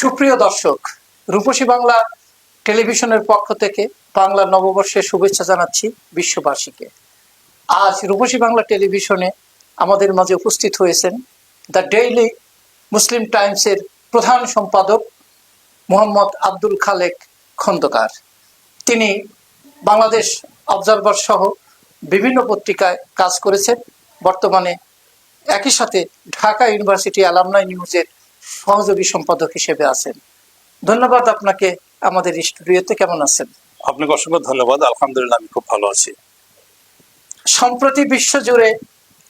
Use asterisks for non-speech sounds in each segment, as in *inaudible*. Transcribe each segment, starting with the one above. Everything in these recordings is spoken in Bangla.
সুপ্রিয় দর্শক, রূপসী বাংলা টেলিভিশনের পক্ষ থেকে বাংলা নববর্ষের শুভেচ্ছা জানাচ্ছি বিশ্ববাসীকে। আজ রূপসী বাংলা টেলিভিশনে আমাদের মাঝে উপস্থিত হয়েছেন দ্য ডেইলি মুসলিম টাইমসের প্রধান সম্পাদক মোহাম্মদ আব্দুল খালেক খন্দকার। তিনি বাংলাদেশ অবজারভার সহ বিভিন্ন পত্রিকায় কাজ করেছেন। বর্তমানে একই সাথে ঢাকা ইউনিভার্সিটি অ্যালামনাই নিউজের সহযোগী সম্পাদক হিসেবে আছেন। ধন্যবাদ আপনাকে আমাদের স্টুডিওতে কেমন আছেন? আপনাকে অসংখ্য ধন্যবাদ আলহামদুলিল্লাহ আমি খুব ভালো আছি। সম্প্রতি বিশ্বজুড়ে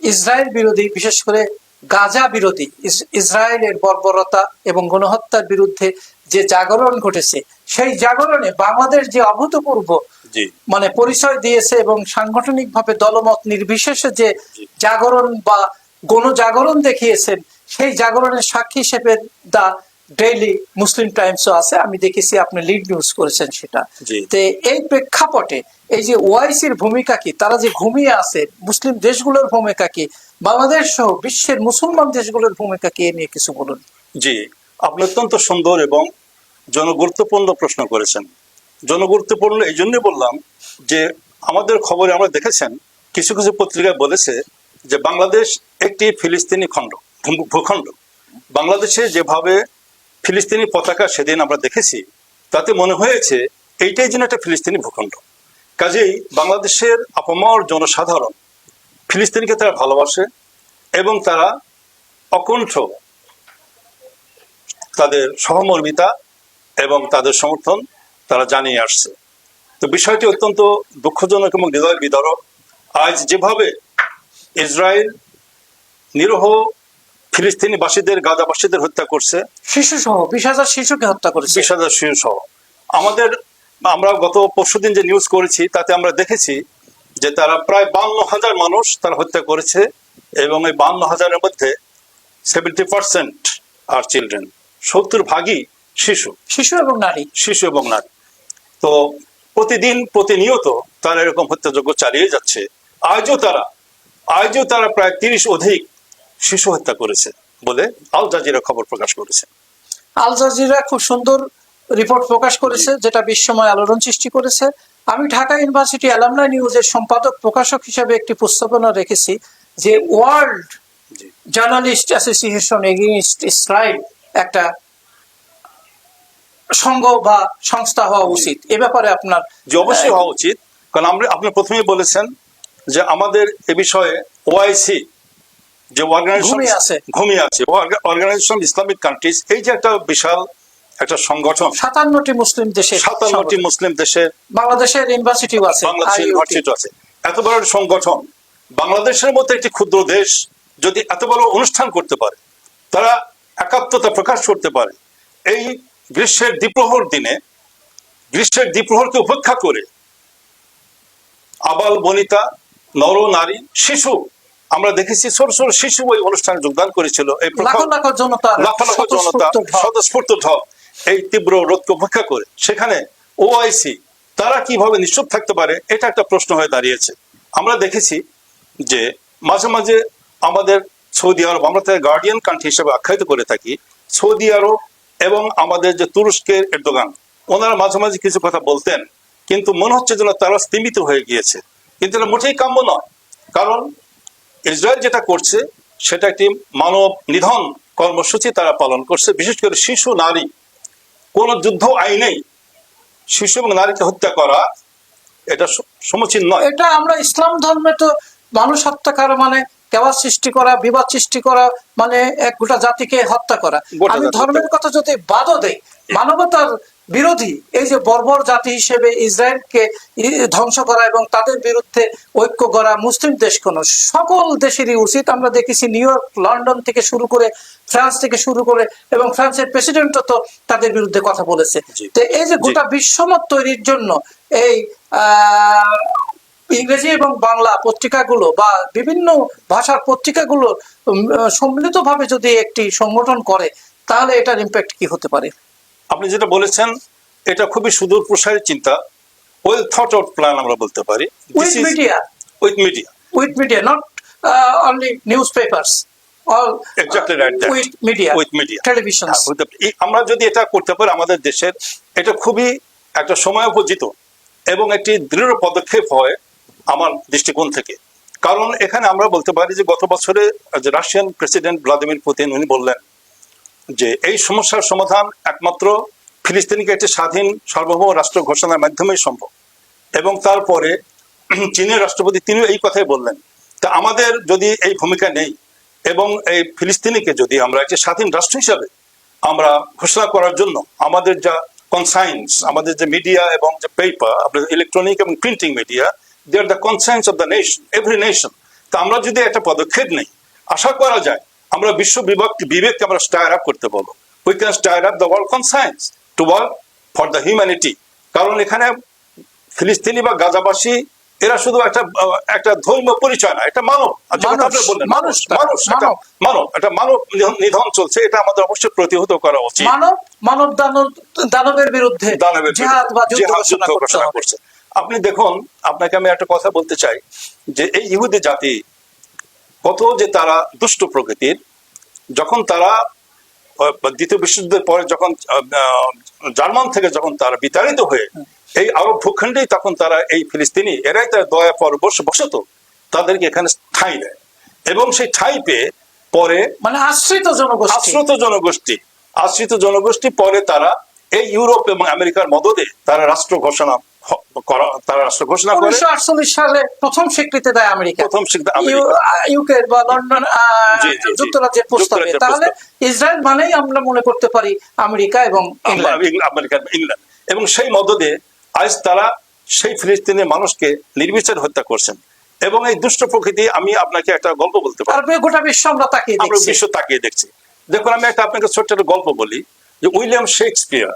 ইসরায়েল বিরোধী বিশেষ করে গাজা বিরোধী ইসরায়েলের বর্বরতা এবং গণহত্যার বিরুদ্ধে যে জাগরণ ঘটেছে সেই জাগরণে বাংলাদেশ যে অভূতপূর্ব মানে পরিচয় দিয়েছে এবং সাংগঠনিকভাবে দলমত নির্বিশেষে যে জাগরণ বা গণজাগরণ দেখিয়েছেন সেই জাগরণের সাক্ষী হিসেবে দা ডেইলি মুসলিম টাইমসও আছে। আমি দেখেছি আপনি লিড নিউজ করেছেন সেটা। তো এই প্রেক্ষাপটে এই যে ওআইসির ভূমিকা কি তারা যে ঘুমিয়ে আছে মুসলিম দেশগুলোর ভূমিকা কি বাংলাদেশ সহ বিশ্বের মুসলমান দেশগুলোর ভূমিকা কি এ নিয়ে কিছু বলুন। জি আপনি অত্যন্ত সুন্দর এবং জনগুরুত্বপূর্ণ প্রশ্ন করেছেন। জনগুরুত্বপূর্ণ এই জন্য বললাম যে আমাদের খবরে আমরা দেখেছেন কিছু কিছু পত্রিকায় বলেছে যে বাংলাদেশ একটি ফিলিস্তিনি খণ্ড। ভূখণ্ড। বাংলাদেশে যেভাবে ফিলিস্তিনি পতাকা সেদিন আমরা দেখেছি, তাতে মনে হয়েছে এইটাই যেন একটা ফিলিস্তিনি ভূখণ্ড। কাজেই বাংলাদেশের আপামর জনসাধারণ ফিলিস্তিনিকে তারা ভালোবাসে এবং তারা অকণ্ঠ তাদের সহমর্মিতা এবং তাদের সমর্থন তারা জানিয়ে আসছে। তো বিষয়টি অত্যন্ত দুঃখজনক এবং হৃদয় বিদারক। আজ যেভাবে ইসরায়েল নিরহ ফিলিস্তিনিবাসীদের গাজাবাসীদের হত্যা করছে। শিশু সহ বিশ হাজার শিশুকে হত্যা করেছে। বিশ হাজার শিশু সহ আমাদের আমরা গত পরশুদিন যে নিউজ করেছি তাতে আমরা দেখেছি যে তারা প্রায় বান্ন হাজার মানুষ তারা হত্যা করেছে এবং এই বান্ন হাজারের মধ্যে সেভেন্টি পার্সেন্ট আর চিলড্রেন সত্তর ভাগই শিশু। শিশু এবং নারী। শিশু এবং নারী। তো প্রতিদিন প্রতিনিয়ত তারা এরকম হত্যাযজ্ঞ চালিয়ে যাচ্ছে। আজও তারা আজও তারা প্রায় তিরিশ অধিক শিশু হত্যা করেছে বলে আল জাজিরা খবর প্রকাশ করেছে। আল জাজিরা খুব সুন্দর রিপোর্ট প্রকাশ করেছে যেটা বিশ্বময় আলোড়ন সৃষ্টি করেছে। আমি ঢাকা ইউনিভার্সিটি অ্যালামনাই নিউজের সম্পাদক প্রকাশক হিসেবে একটি প্রস্তাবনা রেখেছি যে world journalist association against Israel একটা সংঘ বা সংস্থা হওয়া উচিত। এ ব্যাপারে আপনার যে অবশ্যই হওয়া উচিত। কারণ আমরা আপনি প্রথমেই বলেছেন যে আমাদের এ বিষয়ে ওআইসি যে অর্গানাইজেশন আছে। ঘুমিয়ে আছে। অর্গানাইজেশন ইসলামিক কান্ট্রিজ এই যে একটা বিশাল একটা সংগঠন। সাতান্নটি মুসলিম দেশে সাতান্নটি মুসলিম দেশের বাংলাদেশের ইউনিভার্সিটিও আছে বাংলাদেশ ইউনিভার্সিটি আছে। এত বড় সংগঠন। বাংলাদেশের মতো একটি ক্ষুদ্র দেশ যদি এত বড় অনুষ্ঠান করতে পারে তারা একাত্মতা প্রকাশ করতে পারে। এই গ্রীষ্মের দ্বিপ্রহর দিনে গ্রীষ্মের দ্বিপ্রহরকে উপেক্ষা করে আবাল বনিতা নর নারী শিশু আমরা দেখেছি ছোট ছোট শিশু ওই অনুষ্ঠানে যোগদান করেছিল। এই জনতা লক্ষ লক্ষ জনতা স্বতঃস্ফূর্ত এই তীব্র রোধকে উপেক্ষা করে। সেখানে ওআইসি তারা কীভাবে নিশ্চুপ থাকতে পারে এটা একটা প্রশ্ন হয়ে দাঁড়িয়েছে। আমরা দেখেছি যে মাঝে মাঝে আমাদের সৌদি আরব আমরা তাদের গার্ডিয়ান কান্ট্রি হিসেবে আখ্যায়িত করে থাকি সৌদি আরব এবং আমাদের যে তুরস্কের এরদোগান ওনারা মাঝে মাঝে কিছু কথা বলতেন কিন্তু মনে হচ্ছে যেন তারা স্তীমিত হয়ে গিয়েছে। কিন্তু এটা মোটেই কাম্য নয় কারণ ইসরায়েল যেটা করছে সেটা একটি মানব নিধন কর্মসূচি তারা পালন করছে। বিশেষ করে শিশু নারী কোন যুদ্ধ আইনেই শিশু এবং নারীকে হত্যা করা এটা সমীচীন নয়। এটা আমরা ইসলাম ধর্মে তো মানুষ হত্যা করা মানে কেওয়া সৃষ্টি করা বিবাদ সৃষ্টি করা মানে এক গোটা জাতিকে হত্যা করা। গোটা আমি ধর্মের কথা যদি বাদও দেই মানবতার বিরোধী এই যে বর্বর জাতি হিসেবে ইসরায়েলকে ধ্বংস করা এবং তাদের বিরুদ্ধে ঐক্য করা মুসলিম দেশ কোন সকল দেশেরই উচিত। আমরা দেখেছি নিউ ইয়র্ক লন্ডন থেকে শুরু করে ফ্রান্স থেকে শুরু করে এবং ফ্রান্সের প্রেসিডেন্টও তো তাদের বিরুদ্ধে কথা বলেছে। তো এই যে গোটা বিশ্বমত তৈরির জন্য এই ইংরেজি এবং বাংলা পত্রিকাগুলো বা বিভিন্ন ভাষার পত্রিকাগুলো সম্মিলিতভাবে যদি একটি সংগঠন করে তাহলে এটার ইম্প্যাক্ট কি হতে পারে? আপনি যেটা বলেছেন এটা খুবই সুদূর প্রসারী চিন্তা। ওয়েল থট আউট প্ল্যান আমরা বলতে পারি। With media with media with media not only newspapers আমরা যদি এটা করতে পারি আমাদের দেশের এটা খুবই একটা সময় উপজিত এবং একটি দৃঢ় পদক্ষেপ হয় আমার দৃষ্টিকোণ থেকে। কারণ এখানে আমরা বলতে পারি যে গত বছরে রাশিয়ান প্রেসিডেন্ট ভ্লাদিমির পুতিন উনি বললেন যে এই সমস্যার সমাধান একমাত্র ফিলিস্তিনিকে একটি স্বাধীন সার্বভৌম রাষ্ট্র ঘোষণার মাধ্যমেই সম্ভব। এবং তারপরে চীনের রাষ্ট্রপতি তিনিও এই কথাই বললেন তা আমাদের যদি এই ভূমিকা নেই এবং এই ফিলিস্তিনিকে যদি আমরা একটি স্বাধীন রাষ্ট্র হিসাবে আমরা ঘোষণা করার জন্য আমাদের যা কনসাইন্স আমাদের যে মিডিয়া এবং যে পেপার আপনার ইলেকট্রনিক এবং printing media they are the conscience of the nation every nation তা আমরা যদি একটা পদক্ষেপ নেই, আশা করা যায় আমরা বিশ্ব বিভাগ বিবেককে আমরা স্টায়ার আপ করতে পারব we can stir up the world conscience to work for the humanity কারণ এখানে ফিলিস্তিনি বা গাজাবাসী এরা শুধু একটা একটা ধর্মীয় পরিচয় না এটা মানব। মানুষ, মানুষ, মানব। একটা মানব নিধন- চলছে এটা আমাদের অবশ্যই প্রতিহত করা উচিত। মানব মানব দানব দানবের বিরুদ্ধে দানবের জিহাদ বা যুদ্ধ ঘোষণা যুদ্ধ করতে ঘোষণা হবে। করছে। আপনি দেখুন আপনাকে আমি একটা কথা বলতে চাই যে এই ইহুদি জাতি কত যে তারা দুষ্ট প্রকৃতির যখন তারা দ্বিতীয় বিশ্বযুদ্ধের পরে যখন জার্মান থেকে যখন তারা বিতাড়িত হয়ে এই আরব ভূখণ্ডেই তখন তারা এই ফিলিস্তিনি এরাই তার দয়া পর বসে বসত তাদেরকে এখানে ঠাঁই দেয়। এবং সেই ঠাঁই পেয়ে পরে মানে আশ্রিত জনগোষ্ঠী। আশ্রিত জনগোষ্ঠী আশ্রিত জনগোষ্ঠী পরে তারা এই ইউরোপ এবং আমেরিকার মদদে তারা রাষ্ট্র ঘোষণা তারা রাষ্ট্র ঘোষণা করে। সালে প্রথম স্বীকৃতি দেয় আমেরিকা। প্রথম স্বীকৃতি ইউকে বা লন্ডন। যুক্তরাজ্যের প্রস্তাবে তাহলে ইসরায়েল মানেই আমরা মনে করতে পারি আমেরিকা এবং আমেরিকা ইংল্যান্ড। এবং সেই মদদে আজ তারা সেই ফিলিস্তিনের মানুষকে নির্বিচার হত্যা করছেন। এবং এই দুষ্ট প্রকৃতি আমি আপনাকে একটা গল্প বলতে পারি। গোটা বিশ্ব আমরা তাকিয়ে আমরা দেখছি। বিশ্ব তাকিয়ে দেখছি। দেখুন আমি একটা আপনাকে ছোট্ট একটা গল্প বলি। যে উইলিয়াম শেক্সপিয়ার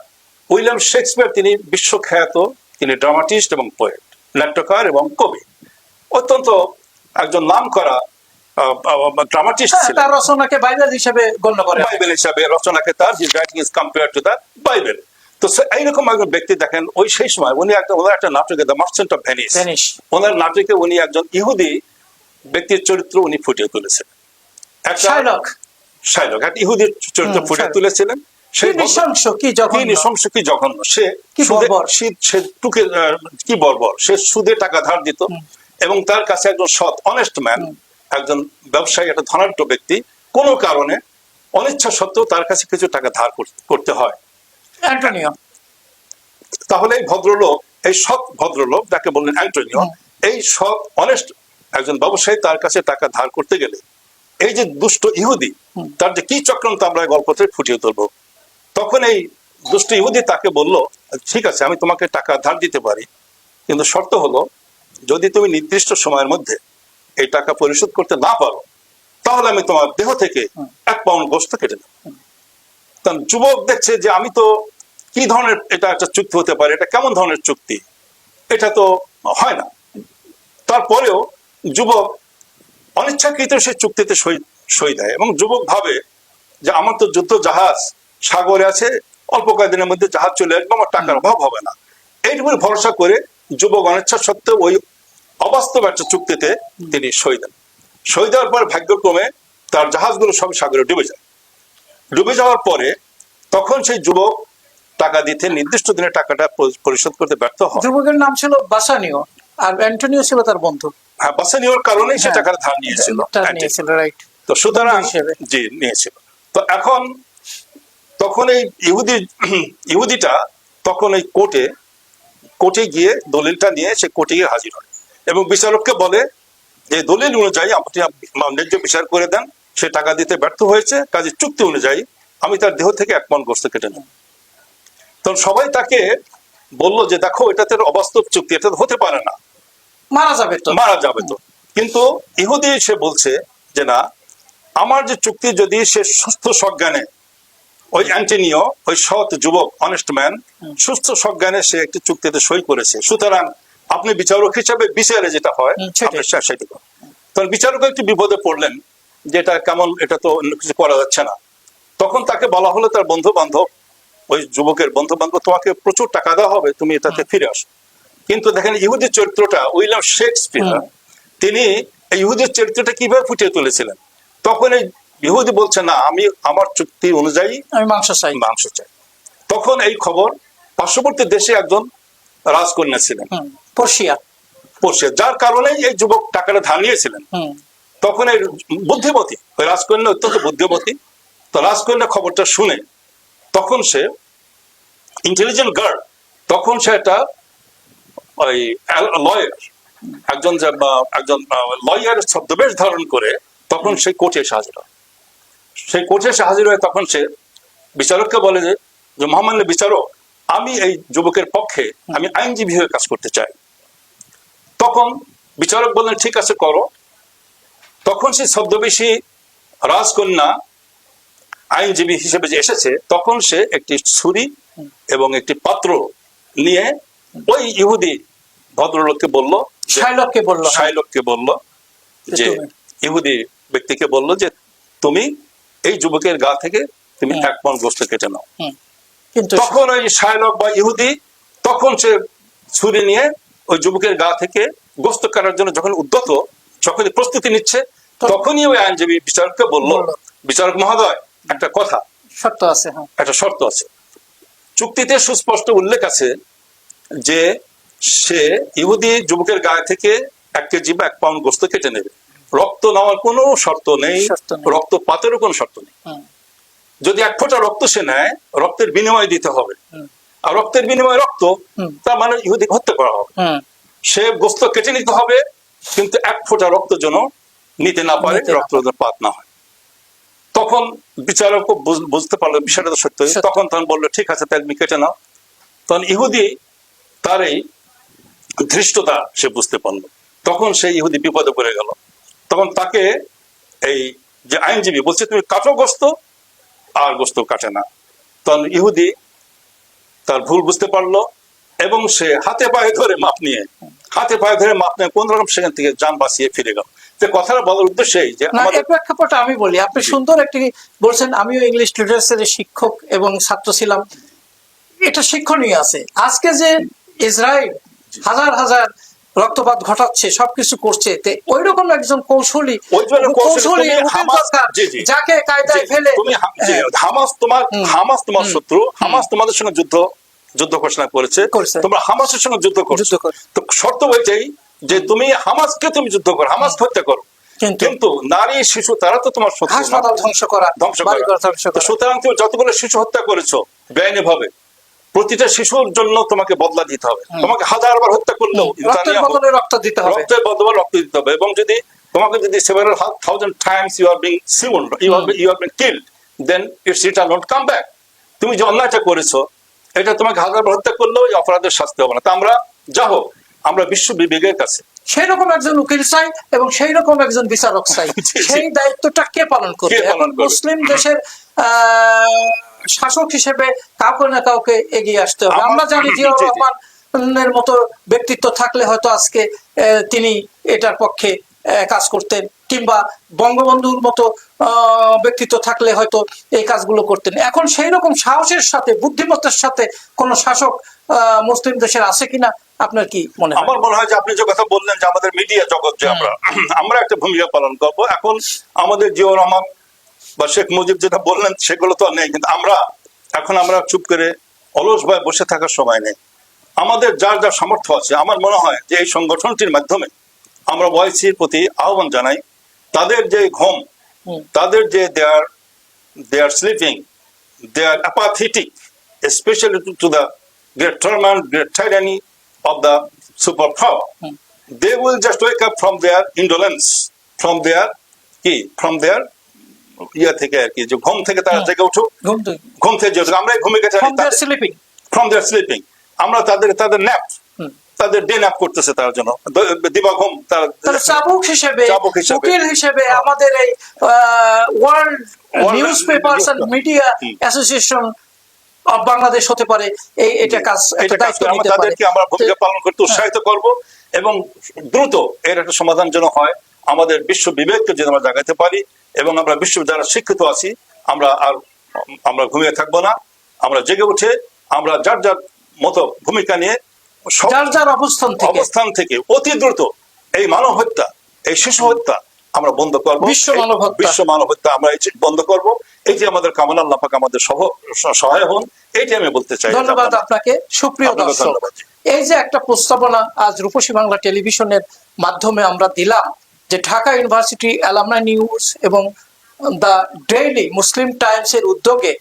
উইলিয়াম শেক্সপিয়ার তিনি বিশ্বখ্যাত তিনি ড্রামাটিস্ট এবং পোয়েট নাট্যকার এবং কবি। অত্যন্ত একজন নাম করা ড্রামাটিস্ট ছিলেন। তার রচনাকে বাইবেল হিসেবে গণ্য করে। বাইবেল হিসাবে রচনাকে তার his writing is compare to the Bible তো এইরকম একজন ব্যক্তি দেখেন ওই সেই সময় উনি একটা ওনার একটা নাটকে দ্য মার্চেন্ট অফ ভেনিস। ওনার নাটকে উনি একজন ইহুদি ব্যক্তির চরিত্র উনি ফুটিয়ে তুলেছেন। শাইলক শাইলক একটা ইহুদির চরিত্র ফুটিয়ে তুলেছিলেন। ভদ্র- নৃশংস কি জঘন্য? নৃশংস কি জঘন্য? সে কি বর্বর। সে- সে টুকে কি বর্বর? সে সুদে টাকা ধার দিত এবং তার কাছে একজন সৎ অনেস্ট ম্যান একজন ব্যবসায়ী একটা ধনাঢ্য ব্যক্তি কোনো কারণে অনিচ্ছা সত্ত্বেও তার কাছে কিছু টাকা ধার করতে হয়। অ্যান্টোনিও। তাহলে এই ভদ্রলোক এই সৎ ভদ্রলোক যাকে বললেন অ্যান্টোনিও এই সৎ অনেস্ট একজন ব্যবসায়ী তার কাছে টাকা ধার করতে গেলে এই যে দুষ্ট ইহুদি তার যে কি চক্রান্ত আমরা গল্পতে ফুটিয়ে তুলবো তখন এই দুষ্ট ইহুদি তাকে বলল, ঠিক আছে, আমি তোমাকে টাকা ধার দিতে পারি, কিন্তু শর্ত হলো, যদি তুমি নির্দিষ্ট সময়ের মধ্যে এই টাকা পরিশোধ করতে না পারো, তাহলে আমি তোমার দেহ থেকে এক পাউন্ড গোস্ত কেটে নেব তখন যুবক দেখছে যে আমি তো কি ধরনের এটা একটা চুক্তি হতে পারে, এটা কেমন ধরনের চুক্তি? এটা তো হয় না। তারপরেও যুবক অনিচ্ছাকৃত সে চুক্তিতে সই সই দেয় এবং যুবক ভাবে যে আমার তো যুদ্ধ জাহাজ সাগরে আছে অল্প কয়েকদিনের মধ্যে জাহাজ চলে আসবে আমার টাকার অভাব হবে না। এইটুকু ভরসা করে যুবক অনিচ্ছা সত্ত্বেও ওই অবাস্তব একটা চুক্তিতে তিনি সই দেন। সই দেওয়ার পর ভাগ্যক্রমে তার জাহাজগুলো সব সাগরে ডুবে যায়। ডুবে যাওয়ার পরে তখন সেই যুবক টাকা দিতে নির্দিষ্ট দিনে টাকাটা পরিশোধ করতে ব্যর্থ হয় যুবকের নাম ছিল বাসানিও আর অ্যান্টোনিও ছিল তার বন্ধু। হ্যাঁ বাসা নেওয়ার কারণেই সে হ্যাঁ, টাকাটা ধার নিয়েছিল। নিয়েছিল রাইট তো সুতরাং। জি নিয়েছিল। তো এখন তখন এই ইহুদি ইহুদিটা তখন এই কোর্টে কোর্টে গিয়ে দলিলটা নিয়ে সে কোর্টে গিয়ে হাজির হয়। এবং বিচারককে বলে যে দলিল অনুযায়ী আপনি আপ- ন্যায্য বিচার করে দেন সে টাকা দিতে ব্যর্থ হয়েছে কাজে চুক্তি অনুযায়ী আমি তার দেহ থেকে এক মন গোস্ত কেটে নেব। তখন সবাই তাকে বলল যে দেখো এটা তো অবাস্তব চুক্তি এটা হতে পারে না। মারা যাবে তো। মারা যাবে তো। কিন্তু ইহুদি সে বলছে যে না আমার যে চুক্তি যদি সে সুস্থ সজ্ঞানে ওই অ্যান্টিনিও ওই সৎ যুবক অনেস্ট ম্যান সুস্থ সজ্ঞানে সে একটি চুক্তিতে সই করেছে। সুতরাং আপনি বিচারক হিসাবে বিচারে যেটা হয় সেটা। তখন বিচারক একটু বিপদে পড়লেন যে এটা কেমন এটা তো অন্য কিছু করা যাচ্ছে না। তখন তাকে বলা হলো তার বন্ধু বান্ধব ওই যুবকের বন্ধু বান্ধব তোমাকে প্রচুর টাকা দেওয়া হবে তুমি এটাতে ফিরে আসো। কিন্তু দেখেন ইহুদির চরিত্রটা উইলিয়াম শেক্সপিয়ার তিনি ইহুদির চরিত্রটা কীভাবে ফুটিয়ে তুলেছিলেন? তখন এই ইহুদি বলছে না আমি আমার চুক্তি অনুযায়ী আমি মাংস চাই। মাংস চাই। তখন এই খবর পার্শ্ববর্তী দেশে একজন রাজকন্যা ছিলেন। পর্ষিয়া পড়ছে যার কারণে এই যুবক টাকাটা ধার নিয়েছিলেন তখন এই বুদ্ধিমতী ওই রাজকন্যা অত্যন্ত বুদ্ধিমতী তো রাজকন্যা খবরটা শুনে তখন সে ইন্টেলিজেন্ট গার্ড তখন সে একটা ওই লয়ার একজন একজন লয়ার ছদ্মবেশ ধারণ করে তখন সে কোর্টে এসে হাজির হয়। সেই কোর্টে এসে হাজির হয়ে তখন সে বিচারককে বলে যে যে মহামান্য বিচারক আমি এই যুবকের পক্ষে আমি আইনজীবী হয়ে কাজ করতে চাই। তখন বিচারক বললেন ঠিক আছে করো। তখন সে ছদ্মবেশী রাজকন্যা আইনজীবী হিসেবে যে এসেছে তখন সে একটি ছুরি এবং একটি পাত্র নিয়ে ওই ইহুদি ভদ্রলোককে বলল শাইলককে বলল হ্যাঁ। শাইলককে বলল যে ইহুদি ব্যক্তিকে বলল যে তুমি এই যুবকের গা থেকে তুমি এক পন গোস্ত কেটে নাও। কিন্তু তখন ওই শায়লক বা ইহুদি তখন সে ছুরি নিয়ে ওই যুবকের গা থেকে গোস্ত কাটার জন্য যখন উদ্যত যখন প্রস্তুতি নিচ্ছে তখনই ওই আইনজীবী বিচারককে বলল বলল। বিচারক মহোদয় একটা কথা। সত্য আছে হ্যাঁ। একটা শর্ত আছে। চুক্তিতে সুস্পষ্ট উল্লেখ আছে যে সে ইহুদি যুবকের গায়ে থেকে এক কেজি বা এক পাউন্ড গোস্ত কেটে নেবে। রক্ত নেওয়ার কোনো শর্ত নেই। রক্তপাতেরও কোনো শর্ত নেই। যদি এক ফোঁটা রক্ত সে নেয় রক্তের বিনিময় দিতে হবে। আর রক্তের বিনিময়ে রক্ত। তার মানে ইহুদি হত্যা করা হবে। সে গোস্ত কেটে নিতে হবে কিন্তু এক ফোঁটা রক্ত যেন নিতে না পারে রক্ত যেন পাত না হয়। তখন বিচারক বুঝতে পারল বিষয়টা তো সত্য। তখন তখন বলল ঠিক আছে তাহলে তুমি কেটে নাও। তখন ইহুদি তার এই ধৃষ্টতা সে বুঝতে পারল। তখন সেই ইহুদি বিপদে পড়ে গেল। তখন তাকে এই যে আইনজীবী বলছে তুমি কাটো গোস্ত আর গোস্ত কাটে না। তখন ইহুদি তার ভুল বুঝতে পারল এবং সে হাতে পায়ে ধরে মাপ নিয়ে হাতে পায়ে ধরে মাপ নিয়ে কোন রকম সেখান থেকে যান বাঁচিয়ে ফিরে গেল। তো কথাটা বলার উদ্দেশ্য এই যে আমাদের প্রেক্ষাপটে আমি বলি আপনি সুন্দর একটি বলছেন আমিও ইংলিশ লিটারেচারের শিক্ষক এবং ছাত্র ছিলাম। এটা শিক্ষণীয় আছে। আজকে যে ইসরায়েল হাজার হাজার রক্তপাত ঘটাচ্ছে সবকিছু করছে ওই রকম একজন কৌশলী কৌশলী। যাকে কায়দায় ফেলে হ্যাঁ, হামাস তোমার হুম। হামাস তোমার শত্রু হামাস তোমাদের সঙ্গে যুদ্ধ যুদ্ধ ঘোষণা করেছে। তোমরা হামাসের সঙ্গে যুদ্ধ করছ। তো শর্ত ওইটাই যে তুমি হামাসকে তুমি যুদ্ধ করো হামাস হত্যা করো। কিন্তু নারী শিশু তারা তো তোমার হাসপাতাল ধ্বংস করা ধ্বংস করা। সুতরাং তুমি যতগুলো শিশু হত্যা করেছ বেআইনি ভাবে প্রতিটা শিশুর জন্য তোমাকে বদলা দিতে হবে। তোমাকে হাজার বার হত্যা করলেও রক্ত দিতে হবে। রক্তের বদলে রক্ত দিতে হবে। এবং যদি তোমাকে যদি several thousand times you are being seen you are you are being killed then it's return not come back তুমি যে অন্যায়টা করেছ এটা তোমাকে হাজার বার হত্যা করলেও এই অপরাধের শাস্তি হবে না। তা আমরা যা হোক আমরা বিশ্ব বিবেকের কাছে। সেই রকম একজন উকিল চাই এবং সেই রকম একজন বিচারক চাই। *laughs* সেই দায়িত্বটা কে পালন করবে? এখন মুসলিম দেশের আহ, শাসক হিসেবে কাউকে না কাউকে এগিয়ে আসতে হবে। আমরা জানি জিয়াউর মতো ব্যক্তিত্ব থাকলে হয়তো আজকে তিনি এটার পক্ষে কাজ করতেন। কিংবা বঙ্গবন্ধুর মতো ব্যক্তিত্ব থাকলে হয়তো এই কাজগুলো করতেন। এখন সেই রকম সাহসের সাথে বুদ্ধিমত্তার সাথে কোন শাসক আহ, মুসলিম দেশের আছে কিনা আপনার কি মনে হয়? আমার মনে হয় যে আপনি যে কথা বললেন যে আমাদের মিডিয়া জগৎ যে আমরা আমরা একটা ভূমিকা পালন করব। এখন আমাদের জিয়াউর রহমান বা শেখ মুজিব যেটা বললেন সেগুলো তো নেই। কিন্তু আমরা এখন আমরা চুপ করে অলস ভয়ে বসে থাকার সময় নেই। আমাদের যার যা সামর্থ্য আছে আমার মনে হয় যে এই সংগঠনটির মাধ্যমে আমরা ওয়াইসির প্রতি আহ্বান জানাই তাদের যে ঘুম তাদের যে they're they're sleeping they're apathetic specially to the great torment great tyranny of the super power they will just wake up from their indolence from their কি? ফ্রম দেয়ার ইয়া থেকে আর কি যে ঘুম থেকে তারা জেগে উঠুক ঘুম থেকে। ঘুম থেকে জেগে উঠুক। আমরা এই ভূমিকা from their sleeping from their sleeping আমরা তাদের তাদের ন্যাপ তাদের ডে ন্যাপ করতেছে তার জন্য। দিবা ঘুম তার চাবুক হিসেবে। উকিল হিসেবে আমাদের এই world newspapers and media association of Bangladesh হতে পারে। এই এটা কাজ এটা কাজ আমরা তাদেরকে আমরা ভূমিকা পালন করতে উৎসাহিত করব এবং দ্রুত এর একটা সমাধান যেন হয় আমাদের বিশ্ব বিবেককে যেন আমরা জাগাতে পারি। এবং আমরা বিশ্ব যারা শিক্ষিত আছি আমরা আর আমরা ঘুমিয়ে থাকব না আমরা জেগে উঠে আমরা যার যার মতো ভূমিকা নিয়ে যার যার অবস্থান থেকে। অবস্থান থেকে অতি দ্রুত এই মানব হত্যা এই শিশু হত্যা আমরা বন্ধ করব। বিশ্ব মানব বিশ্ব মানব হত্যা আমরা এই যে বন্ধ করব। এই যে আমাদের কামনা আল্লাহ পাক আমাদের সহ সহায় হন এইটি আমি বলতে চাই। ধন্যবাদ আপনাকে সুপ্রিয় দর্শক। এই যে একটা প্রস্তাবনা আজ রূপসী বাংলা টেলিভিশনের মাধ্যমে আমরা দিলাম যে ঢাকা ইউনিভার্সিটি অ্যালামনা নিউজ এবং দ্য ডেইলি মুসলিম টাইমস এর উদ্যোগে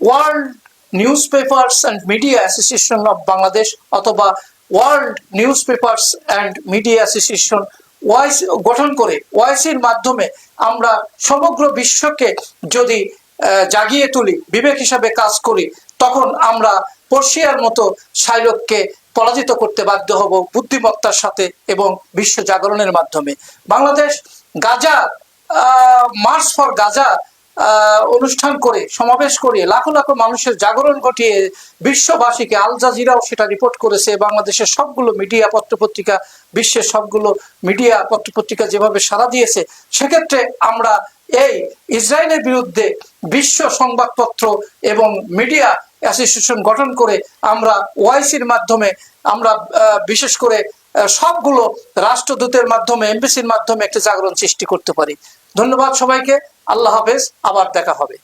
world newspapers and media association of Bangladesh অথবা world newspapers and media association wise গঠন করে ওয়াইসির মাধ্যমে আমরা সমগ্র বিশ্বকে যদি জাগিয়ে তুলি, বিবেক হিসাবে কাজ করি, তখন আমরা পর্শিয়ার মতো শাইলককে পরাজিত করতে বাধ্য হব বুদ্ধিমত্তার সাথে এবং বিশ্ব জাগরণের মাধ্যমে। Bangladesh Gaza march for Gaza অনুষ্ঠান করে, সমাবেশ করে লাখো লাখো মানুষের জাগরণ ঘটিয়ে বিশ্ববাসীকে আল জাজিরাও সেটা রিপোর্ট করেছে। বাংলাদেশের সবগুলো মিডিয়া পত্রপত্রিকা, বিশ্বের সবগুলো মিডিয়া পত্রপত্রিকা যেভাবে সাড়া দিয়েছে, সেক্ষেত্রে আমরা এই ইসরায়েলের বিরুদ্ধে বিশ্ব সংবাদপত্র এবং মিডিয়া অ্যাসোসিয়েশন গঠন করে আমরা ওআইসির মাধ্যমে আমরা বিশেষ করে সবগুলো রাষ্ট্রদূতের মাধ্যমে এমবিসির মাধ্যমে একটা জাগরণ সৃষ্টি করতে পারি। ধন্যবাদ সবাইকে। আল্লাহ হাফেজ। আবার দেখা হবে।